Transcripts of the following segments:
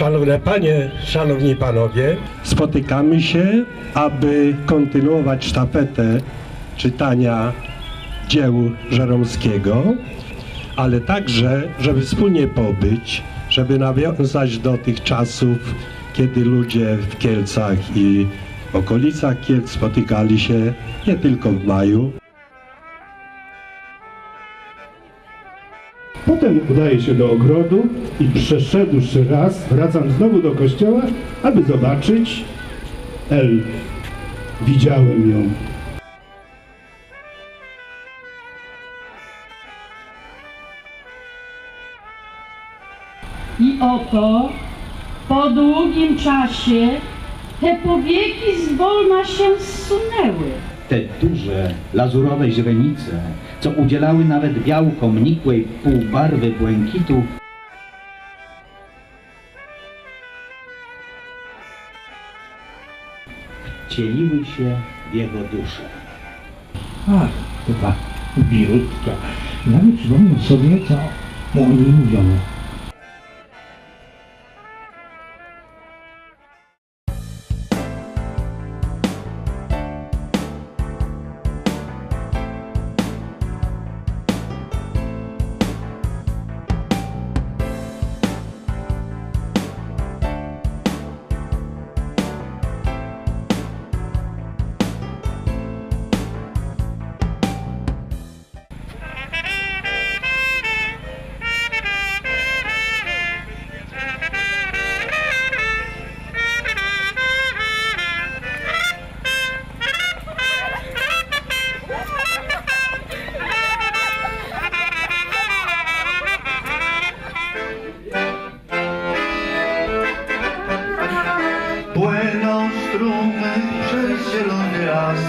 Szanowne Panie, Szanowni Panowie, spotykamy się, aby kontynuować sztafetę czytania dzieł Żeromskiego, ale także, żeby wspólnie pobyć, żeby nawiązać do tych czasów, kiedy ludzie w Kielcach i okolicach Kielc spotykali się nie tylko w maju, Potem udaje się do ogrodu i przeszedłszy raz, wracam znowu do kościoła, aby zobaczyć El. Widziałem ją. I oto po długim czasie te powieki zwolna się zsunęły. Te duże, lazurowe źrenice, co udzielały nawet białkom nikłej półbarwy błękitu, wcieliły się w jego duszę. Ach, chyba birutka. Nawet przypomnę sobie, co o niej mówiono. Las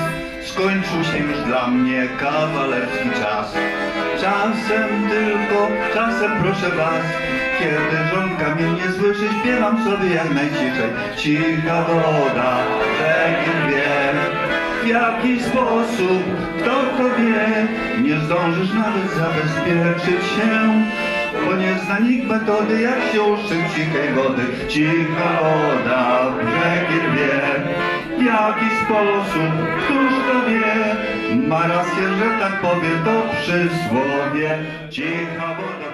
Skończył się już dla mnie kawalerski czas. Czasem tylko, czasem proszę was. Kiedy żonka mnie nie słyszy Śpiewam sobie jak najciszej. Cicha woda, rzeki wie W jaki sposób, kto to wie Nie zdążysz nawet zabezpieczyć się bo nie zna nikt metody, jak się uszczyć cichej wody. Cicha woda, w jaki sposób, któż to wie. Ma rację, że tak powie to przysłowie. Cicha woda,